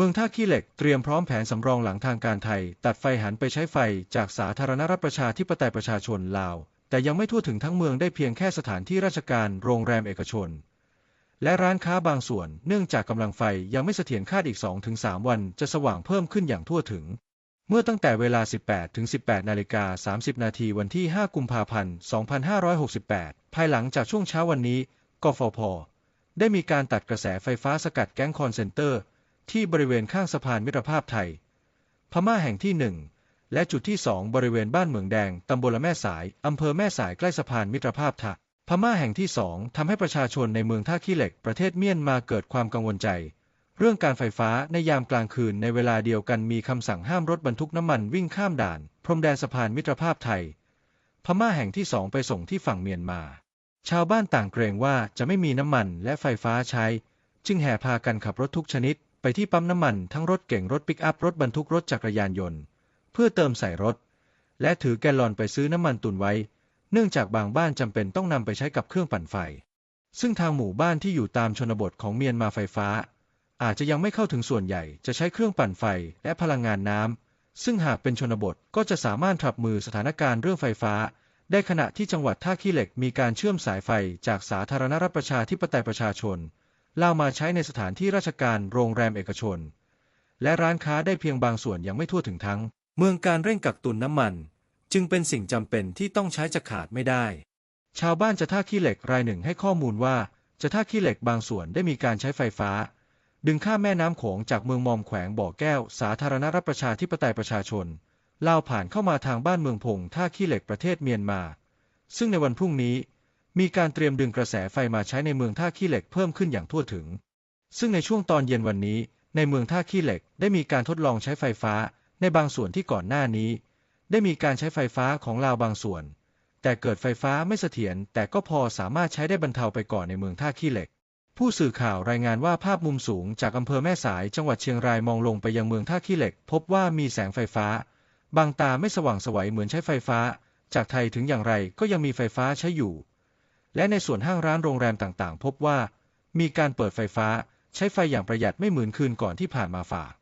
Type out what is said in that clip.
เมืองท่าขี้เหล็กเตรียมพร้อมแผนสำรองหลังทางการไทย ตัดไฟหันไปใช้ไฟจากสาธารณรัฐประชาธิปไตยประชาชนลาว แต่ยังไม่ทั่วถึงทั้งเมืองได้เพียงแค่สถานที่ราชการโรงแรมเอกชน และร้านค้าบางส่วน เนื่องจากกำลังไฟยังไม่เสถียรคาดอีก 2-3 วันจะสว่างเพิ่มขึ้นอย่างทั่วถึง เมื่อตั้งแต่เวลา 18ถึง18นาฬิกา30 นาทีวันที่ 5 กุมภาพันธ์ 2568 ภายหลังจากช่วงเช้าวันนี้กฟผได้มีการตัดกระแสไฟฟ้าสกัดแก๊งคอนเซนเตอร์ ที่บริเวณข้างสะพานมิตรภาพไทย พม่าแห่งที่1และจุดที่2บริเวณบ้านเหมืองแดงตำบลแม่สายอำเภอแม่สายใกล้สะพานมิตรภาพไทยพม่าแห่งที่2ทำให้ประชาชนในเมืองท่าขี้เหล็กประเทศเมียนมาเกิดความกังวลใจ เรื่องการไฟฟ้าในยามกลางคืนในเวลาเดียวกันมีคำสั่งห้ามรถบรรทุกน้ำมันวิ่งข้ามด่าน พรมแดนสะพานมิตรภาพไทย พม่าแห่งที่สองไปส่งที่ฝั่งเมียนมา ชาวบ้านต่างเกรงว่าจะไม่มีน้ำมันและไฟฟ้าใช้ จึงแห่พากันขับรถทุกชนิด ไปที่ปั๊มน้ำมันทั้งรถเก่งรถปิกอัพรถบรรทุกรถจักรยานยนต์ เพื่อเติมใส่รถ และถือแกลลอนไปซื้อน้ำมันตุนไว้ เนื่องจากบางบ้านจำเป็นต้องนำไปใช้กับเครื่องปั่นไฟ ซึ่งทางหมู่บ้านที่อยู่ตามชนบทของเมียนมาไฟฟ้า อาจจะยังไม่เข้าถึงส่วนใหญ่จะใช้เครื่องปั่นไฟและพลังงานน้ำซึ่งหากเป็นชนบทก็จะสามารถทับมือสถานการณ์เรื่องไฟฟ้า ได้ขณะที่จังหวัดท่าขี้เหล็กมีการเชื่อมสายไฟจากสาธารณรัฐประชาธิปไตยประชาชน ล่ามาใช้ในสถานที่ราชการโรงแรมเอกชน และร้านค้าได้เพียงบางส่วนยังไม่ทั่วถึงทั้ง เมืองการเร่งกักตุนน้ำมัน จึงเป็นสิ่งจำเป็นที่ต้องใช้จะขาดไม่ได้ ชาวบ้านจะท่าขี้เหล็กรายหนึ่งให้ข้อมูลว่าจะท่าขี้เหล็กบางส่วนได้มีการใช้ไฟฟ้า ดึงข้ามแม่น้ำโขงจากเมืองมอมแขวงบ่อแก้ว สาธารณรัฐประชาธิปไตยประชาชนลาวผ่านเข้ามาทางบ้านเมืองพงท่าขี้เหล็กประเทศเมียนมา ซึ่งในวันพรุ่งนี้ มีการเตรียมดึงกระแสไฟมาใช้ในเมืองท่าขี้เหล็กเพิ่มขึ้นอย่างทั่วถึง ซึ่งในช่วงตอนเย็นวันนี้ ในเมืองท่าขี้เหล็กได้มีการทดลองใช้ไฟฟ้าในบางส่วนที่ก่อนหน้านี้ ได้มีการใช้ไฟฟ้าของลาวบางส่วน แต่เกิดไฟฟ้าไม่เสถียรแต่ก็พอสามารถใช้ได้บรรเทาไปก่อนในเมืองท่าขี้เหล็ก ผู้สื่อข่าวรายงานว่าภาพมุมสูงจากอำเภอแม่สายจังหวัดเชียงรายมองลงไปยังเมืองท่าขี้เหล็ก พบว่ามีแสงไฟฟ้า บางตาไม่สว่างสวัยเหมือนใช้ไฟฟ้า จากไทยถึงอย่างไรก็ยังมีไฟฟ้าใช้อยู่ และในส่วนห้างร้านโรงแรมต่างๆ พบว่า มีการเปิดไฟฟ้าใช้ไฟอย่างประหยัดไม่เหมือนคืนก่อนที่ผ่านมาฝาก